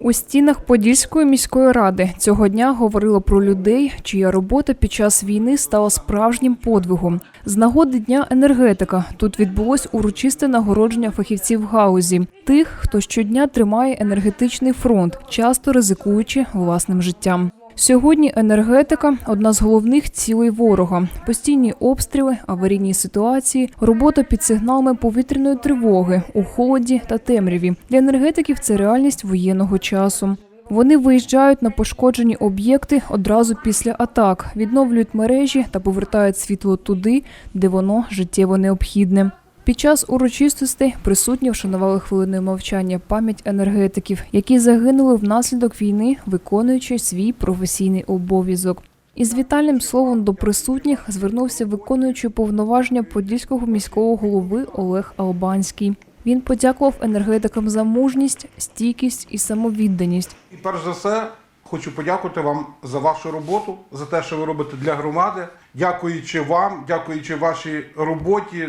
У стінах Подільської міської ради цього дня говорило про людей, чия робота під час війни стала справжнім подвигом. З нагоди дня енергетика тут відбулось урочисте нагородження фахівців галузі, тих, хто щодня тримає енергетичний фронт, часто ризикуючи власним життям. Сьогодні енергетика одна з головних цілей ворога. Постійні обстріли, аварійні ситуації, робота під сигналами повітряної тривоги у холоді та темряві. Для енергетиків це реальність воєнного часу. Вони виїжджають на пошкоджені об'єкти одразу після атак, відновлюють мережі та повертають світло туди, де воно життєво необхідне. Під час урочистостей присутні вшанували хвилиною мовчання пам'ять енергетиків, які загинули внаслідок війни, виконуючи свій професійний обов'язок. Із вітальним словом до присутніх звернувся виконуючий повноваження подільського міського голови Олег Албанський. Він подякував енергетикам за мужність, стійкість і самовідданість. І перш за все хочу подякувати вам за вашу роботу, за те, що ви робите для громади. Дякуючи вам, дякуючи вашій роботі,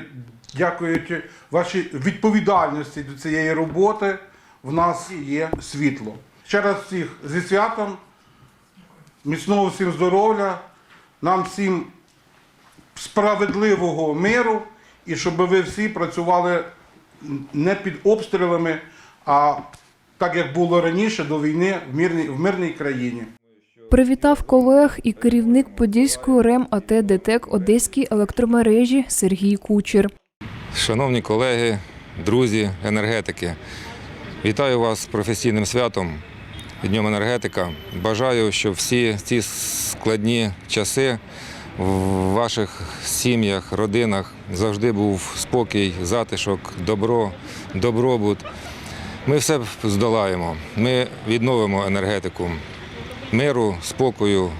дякуючи вашій відповідальності до цієї роботи, в нас є світло. Ще раз всіх зі святом, міцного всім здоров'я, нам всім справедливого миру і щоб ви всі працювали не під обстрілами, а так як було раніше до війни в мирній, в мирній країні. Привітав колег і керівник Подільської РЕМ АТ ДТЕК Одеській електромережі Сергій Кучер. Шановні колеги, друзі, енергетики, вітаю вас з професійним святом Днем енергетика. Бажаю, щоб всі ці складні часи в ваших сім'ях, родинах завжди був спокій, затишок, добро, добробут. Ми все здолаємо. Ми відновимо енергетику миру, спокою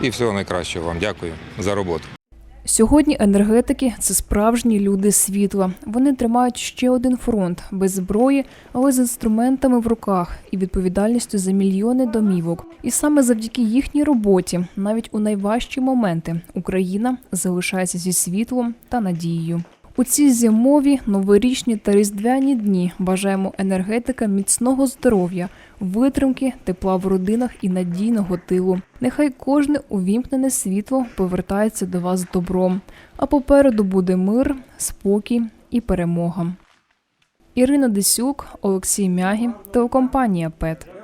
і всього найкращого вам. Дякую за роботу. Сьогодні енергетики це справжні люди світла. Вони тримають ще один фронт без зброї, але з інструментами в руках і відповідальністю за мільйони домівок. І саме завдяки їхній роботі, навіть у найважчі моменти, Україна залишається зі світлом та надією. У ці зимові, новорічні та різдвяні дні бажаємо енергетика міцного здоров'я, витримки, тепла в родинах і надійного тилу. Нехай кожне увімкнене світло повертається до вас добром, а попереду буде мир, спокій і перемога. Ірина Десюк, Олексій Мягі, телекомпанія ПЕТ.